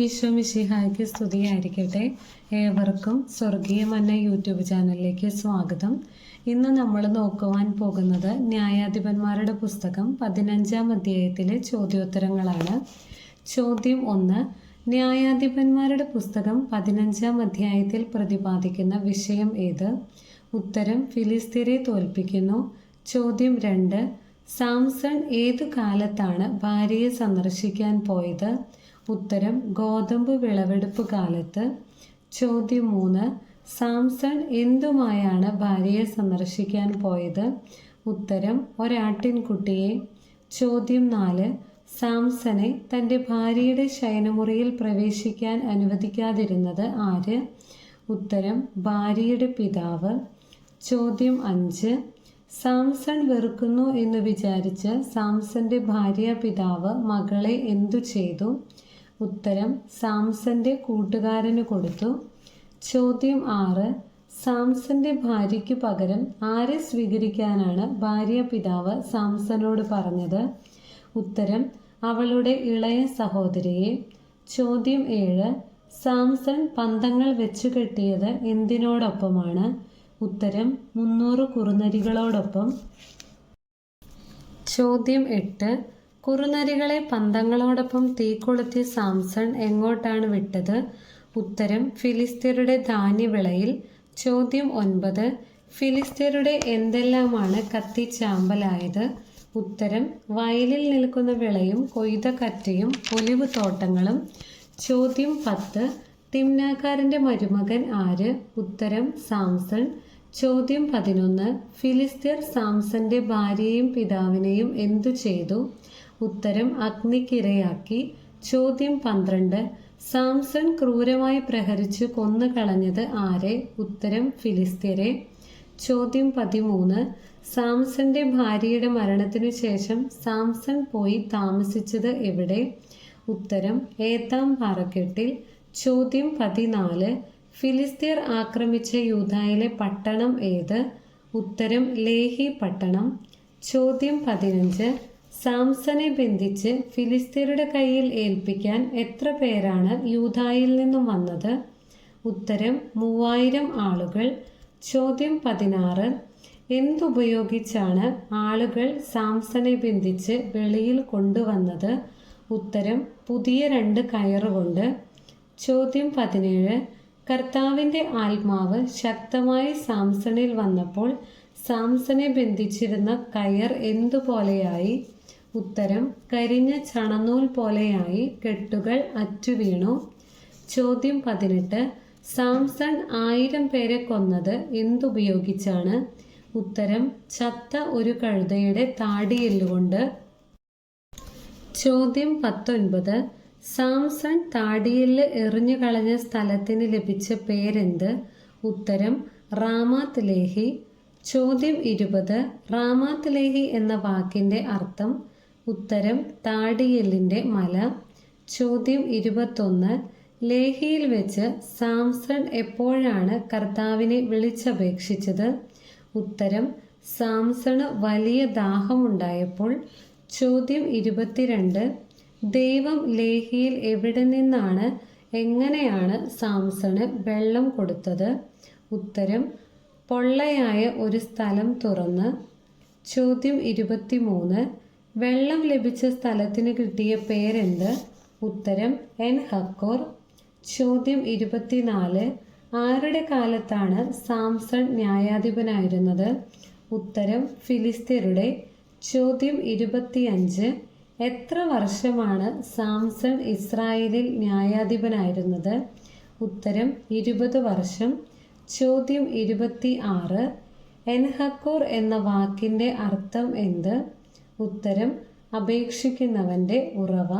ഈശോ മിശിഹായ്ക്ക് സ്തുതിയായിരിക്കട്ടെ. ഏവർക്കും സ്വർഗീയ മന്ന യൂട്യൂബ് ചാനലിലേക്ക് സ്വാഗതം. ഇന്ന് നമ്മൾ നോക്കുവാൻ പോകുന്നത് ന്യായാധിപന്മാരുടെ പുസ്തകം പതിനഞ്ചാം അധ്യായത്തിലെ ചോദ്യോത്തരങ്ങളാണ്. ചോദ്യം ഒന്ന് ന്യായാധിപന്മാരുടെ പുസ്തകം പതിനഞ്ചാം അധ്യായത്തിൽ പ്രതിപാദിക്കുന്ന വിഷയം ഏത്? ഉത്തരം ഫിലിസ്തീനെ തോൽപ്പിക്കുന്നു. ചോദ്യം രണ്ട് സാംസൺ ഏതു കാലത്താണ് ഭാര്യയെ സന്ദർശിക്കാൻ പോയത്? ഉത്തരം ഗോതമ്പ് വിളവെടുപ്പ് കാലത്ത്. ചോദ്യം മൂന്ന് സാംസൺ എന്തുമായാണ് ഭാര്യയെ സന്ദർശിക്കാൻ പോയത്? ഉത്തരം ഒരാട്ടിൻകുട്ടിയെ. ചോദ്യം നാല് സാംസനെ തന്റെ ഭാര്യയുടെ ശയനമുറിയിൽ പ്രവേശിക്കാൻ അനുവദിക്കാതിരുന്നത് ആര്? ഉത്തരം ഭാര്യയുടെ പിതാവ്. ചോദ്യം അഞ്ച് സാംസൺ വെറുക്കുന്നു എന്ന് വിചാരിച്ച് സാംസന്റെ ഭാര്യ പിതാവ് മകളെ എന്തു ചെയ്തു? ഉത്തരം സാംസന്റെ കൂട്ടുകാരന് കൊടുത്തു. ചോദ്യം ആറ് സാംസന്റെ ഭാര്യയ്ക്ക് പകരം ആരെ സ്വീകരിക്കാനാണ് ഭാര്യ പിതാവ് സാംസനോട് പറഞ്ഞത്? ഉത്തരം അവളുടെ ഇളയ സഹോദരിയെ. ചോദ്യം ഏഴ് സാംസൺ പന്തങ്ങൾ വെച്ചു കെട്ടിയത് എന്തിനോടൊപ്പമാണ്? ഉത്തരം മുന്നൂറ് കുറുനരികളോടൊപ്പം. ചോദ്യം എട്ട്. കുറുനരികളെ പന്തങ്ങളോടൊപ്പം തീ കൊളുത്തിയ സാംസൺ എങ്ങോട്ടാണ് വിട്ടത്? ഉത്തരം ഫിലിസ്തീനയുടെ ധാന്യവിളയിൽ. ചോദ്യം ഒൻപത്. ഫിലിസ്തീനയുടെ എന്തെല്ലാമാണ് കത്തിച്ചാമ്പലായത്? ഉത്തരം വയലിൽ നിൽക്കുന്ന വിളയും കൊയ്ത കറ്റയും ഒലിവ് തോട്ടങ്ങളും. ചോദ്യം പത്ത്. തിമ്നാക്കാരന്റെ മരുമകൻ ആര്? ഉത്തരം സാംസൺ. ചോദ്യം പതിനൊന്ന്. ഫിലിസ്തീർ സാംസന്റെ ഭാര്യയും പിതാവിനെയും എന്തു ചെയ്തു? ഉത്തരം അഗ്നിക്കിരയാക്കി. ചോദ്യം പന്ത്രണ്ട്. സാംസൺ ക്രൂരമായി പ്രഹരിച്ചു കൊന്നുകളഞ്ഞത് ആരെ? ഉത്തരം ഫിലിസ്തീരെ. ചോദ്യം പതിമൂന്ന്. സാംസന്റെ ഭാര്യയുടെ മരണത്തിനു ശേഷം സാംസൺ പോയി താമസിച്ചത് എവിടെ? ഉത്തരം ഏത്താം പാറക്കെട്ടിൽ. ചോദ്യം പതിനാല്. ഫിലിസ്തീർ ആക്രമിച്ച യൂതായിലെ പട്ടണം ഏത്? ഉത്തരം ലേഹി പട്ടണം. ചോദ്യം പതിനഞ്ച്. സാംസനെ ബന്ധിച്ച് ഫിലിസ്തീരുടെ കയ്യിൽ ഏൽപ്പിക്കാൻ എത്ര പേരാണ് യൂതായിൽ നിന്നും വന്നത്? ഉത്തരം മൂവായിരം ആളുകൾ. ചോദ്യം പതിനാറ്. എന്തുപയോഗിച്ചാണ് ആളുകൾ സാംസനെ ബന്ധിച്ച് വെളിയിൽ കൊണ്ടുവന്നത്? ഉത്തരം പുതിയ രണ്ട് കയറുകൊണ്ട്. ചോദ്യം പതിനേഴ്. കർത്താവിന്റെ ആത്മാവ് ശക്തമായി സാംസണിൽ വന്നപ്പോൾ സാംസനെ ബന്ധിച്ചിരുന്ന കയർ എന്തുപോലെയായി? ഉത്തരം കരിഞ്ഞ ചണനൂൽ പോലെയായി കെട്ടുകൾ അറ്റുവീണു. ചോദ്യം പതിനെട്ട് സാംസൺ ആയിരം പേരെ കൊന്നത് എന്തുപയോഗിച്ചാണ്? ഉത്തരം ചത്ത ഒരു കഴുതയുടെ താടിയെല്ലുകൊണ്ട്. ചോദ്യം പത്തൊൻപത് സാംസൺ താടിയിൽ എറിഞ്ഞു കളഞ്ഞ സ്ഥലത്തിന് ലഭിച്ച പേരെന്ത്? ഉത്തരം റാമാത്ത് ലേഹി. ചോദ്യം ഇരുപത് റാമാത്ത് ലേഹി എന്ന വാക്കിന്റെ അർത്ഥം ഉത്തരം താടിയെല്ലിന്റെ മല. ചോദ്യം ഇരുപത്തൊന്ന് ലേഹിയിൽ വെച്ച് സാംസൺ എപ്പോഴാണ് കർത്താവിനെ വിളിച്ചപേക്ഷിച്ചത്? ഉത്തരം സാംസണ് വലിയ ദാഹമുണ്ടായപ്പോൾ. ചോദ്യം ഇരുപത്തിരണ്ട് ദൈവം ലേഹിയിൽ എവിടെ നിന്നാണ്? എങ്ങനെയാണ് സാംസണ് വെള്ളം കൊടുത്തത്? ഉത്തരം പൊള്ളയായ ഒരു സ്ഥലം തുറന്ന്. ചോദ്യം ഇരുപത്തിമൂന്ന് വെള്ളം ലഭിച്ച സ്ഥലത്തിന് കിട്ടിയ പേരെന്ത്? ഉത്തരം എൻ. ഹക്കോർ. ചോദ്യം ഇരുപത്തിനാല് ആരുടെ കാലത്താണ് സാംസൺ ന്യായാധിപനായിരുന്നത്? ഉത്തരം ഫിലിസ്തീനയുടെ ചോദ്യം ഇരുപത്തിയഞ്ച് എത്ര വർഷമാണ് സാംസൺ ഇസ്രായേലിൽ ന്യായാധിപനായിരുന്നത്? ഉത്തരം ഇരുപത് വർഷം. ചോദ്യം ഇരുപത്തി ആറ്. എൻഹക്കൂർ എന്ന വാക്കിന്റെ അർത്ഥം എന്ത്? ഉത്തരം അപേക്ഷിക്കുന്നവന്റെ ഉറവ.